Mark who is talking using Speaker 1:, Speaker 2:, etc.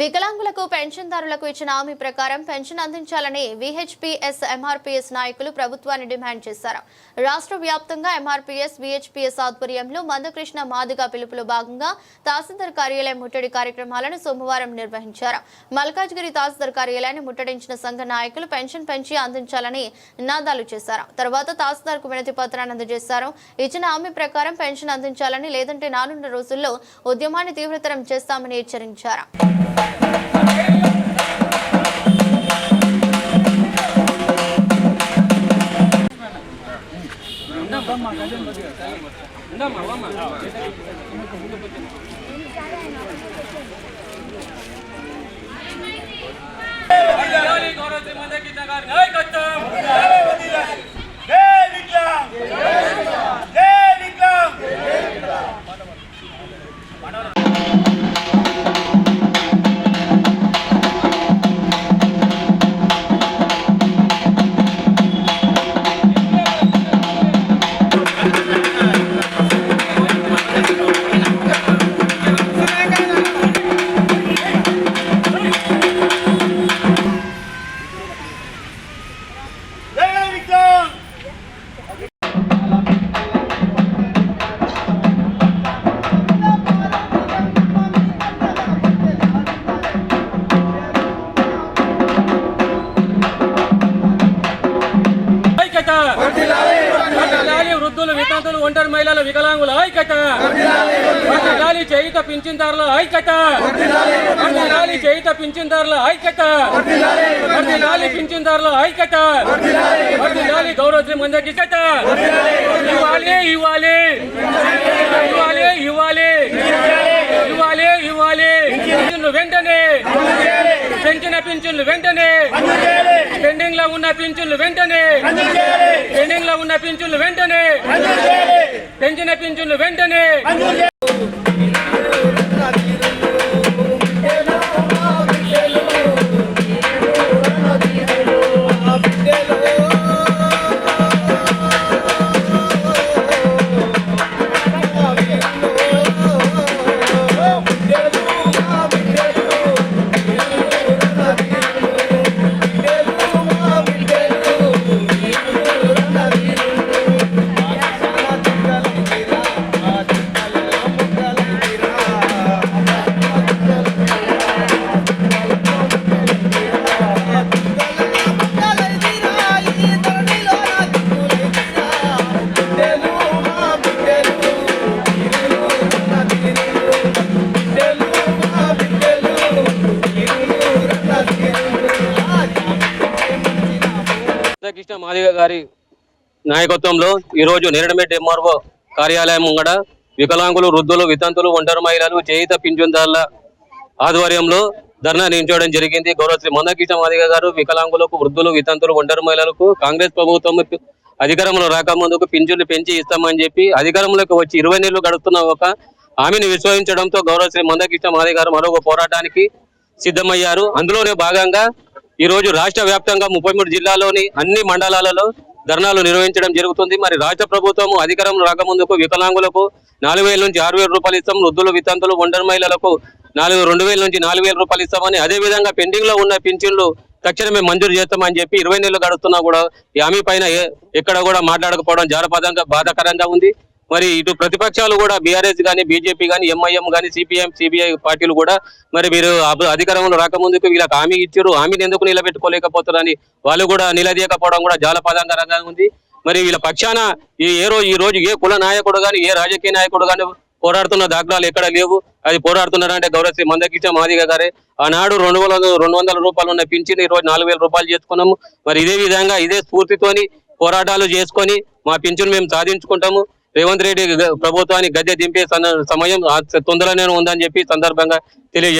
Speaker 1: వికలాంగులకు పెన్షన్దారులకు ఇచ్చిన హామీ ప్రకారం పెన్షన్ అందించాలని విహెచ్పిఎస్ ఎంఆర్పీఎస్ నాయకులు ప్రభుత్వాన్ని డిమాండ్ చేశారు. రాష్ట్ర వ్యాప్తంగా ఎంఆర్పీఎస్ విహెచ్పిఎస్ ఆధ్వర్యంలో మందకృష్ణ మాదిగ పిలుపులో భాగంగా తహసీల్దార్ కార్యాలయం ముట్టడి కార్యక్రమాలను సోమవారం నిర్వహించారు. మల్కాజ్గిరి తహసీల్దార్ కార్యాలయాన్ని ముట్టడించిన సంఘ నాయకులు పెన్షన్ పెంచి అందించాలని నినాదాలు చేశారు. తర్వాత తహసీల్దార్కు వినతి పత్రాన్ని అందజేశారు. ఇచ్చిన హామీ ప్రకారం పెన్షన్ అందించాలని లేదంటే నాలుగున్నర రోజుల్లో ఉద్యమాన్ని తీవ్రతరం చేస్తామని హెచ్చరించారు.
Speaker 2: இந்தாம்மா ఒంటరి మహిళల వికలాంగుల ఐక్యత. వర్ధిల్లాలి చేయుత పింఛన్దారుల ఐక్యత. వర్ధిల్లాలి చేయుత పింఛన్దారుల ఐక్యత. వర్ధిల్లాలి పింఛన్దారుల ఐక్యత. గాలి గౌరవ శ్రీ మందకృష్ణ ఇవ్వాలి ఇవ్వాలి. ఇవ్వాలి ఇవ్వాలి. ఇవ్వాలి ఇవ్వాలి. వెంటనే. పెంచిన పింఛన్లు వెంటనే. పెండింగ్లో ఉన్న పింఛన్లు వెంటనే. పెండింగ్లో ఉన్న పింఛన్లు వెంటనే. పెంచిన పింఛన్లు వెంటనే కృష్ణ మాదిగ గారి నాయకత్వంలో ఈరోజు నేరడమెట్ ఎంఆర్ఓ కార్యాలయం ముంగడ వికలాంగులు వృద్ధులు వితంతులు ఒంటరి మహిళలు చేయిత పింఛన్దారుల ఆధ్వర్యంలో ధర్నా నిలిచోవడం జరిగింది. గౌరవ శ్రీ మందకృష్ణ మాదిగ గారు వికలాంగులకు వృద్ధులు వితంతులు ఒంటరి మహిళలకు కాంగ్రెస్ ప్రభుత్వం అధికారంలో రాకముందుకు పింఛన్లు పెంచి ఇస్తామని చెప్పి అధికారంలోకి వచ్చి ఇరవై నెలలు గడుపుతున్న ఒక హామీని విశ్వసించడంతో గౌరవ శ్రీ మందకృష్ణ మాదిగ గారు మరొక పోరాటానికి సిద్ధమయ్యారు. అందులోనే భాగంగా ఈ రోజు రాష్ట్ర వ్యాప్తంగా ముప్పై మూడు జిల్లాలోని అన్ని మండలాలలో ధర్నాలు నిర్వహించడం జరుగుతుంది. మరి రాష్ట్ర ప్రభుత్వం అధికారం రాకముందుకు వికలాంగులకు నాలుగు వేల నుంచి ఆరు వేల రూపాయలు ఇస్తాం. వృద్ధులు వితంతులు ఒంటరి మహిళలకు నాలుగు రెండు వేల నుంచి నాలుగు వేల రూపాయలు ఇస్తామని అదే విధంగా పెండింగ్లో ఉన్న పింఛన్లు తక్షణమే మంజూరు చేస్తామని చెప్పి ఇరవై నెలలు గడుస్తున్నా కూడా ఈ హామీ పైన ఎక్కడ కూడా మాట్లాడకపోవడం జారపదంగా బాధాకరంగా ఉంది. మరి ఇటు ప్రతిపక్షాలు కూడా బీఆర్ఎస్ గానీ బీజేపీ గానీ ఎంఐఎం గానీ సిపిఎం సిబిఐ పార్టీలు కూడా మరి మీరు అభి- అధికారంలో రాకముందుకు వీళ్ళకి హామీ ఇచ్చారు. హామీని ఎందుకు నిలబెట్టుకోలేకపోతారని వాళ్ళు కూడా నిలదీయకపోవడం కూడా జాలపదంగా ఉంది. మరి వీళ్ళ పక్షాన ఈ ఏ రోజు ఈ రోజు ఏ కుల నాయకుడు కానీ ఏ రాజకీయ నాయకుడు కానీ పోరాడుతున్న దాఖలాలు ఎక్కడ లేవు. అది పోరాడుతున్నారంటే గౌరవ శ్రీ మందకృష్ణ మాదిగ గారే. ఆనాడు రెండు వందల రెండు వందల రూపాయలు ఉన్న పింఛన్ ఈ రోజు నాలుగు వేల రూపాయలు చేసుకున్నాము. మరి ఇదే విధంగా ఇదే స్ఫూర్తితోని పోరాటాలు చేసుకొని మా పింఛను మేము సాధించుకుంటాము. రేవంత్ రెడ్డి గ- ప్రభుత్వాన్ని గద్దె దింపే సమయం తొందరలోనే ఉందని చెప్పి సందర్భంగా తెలియజే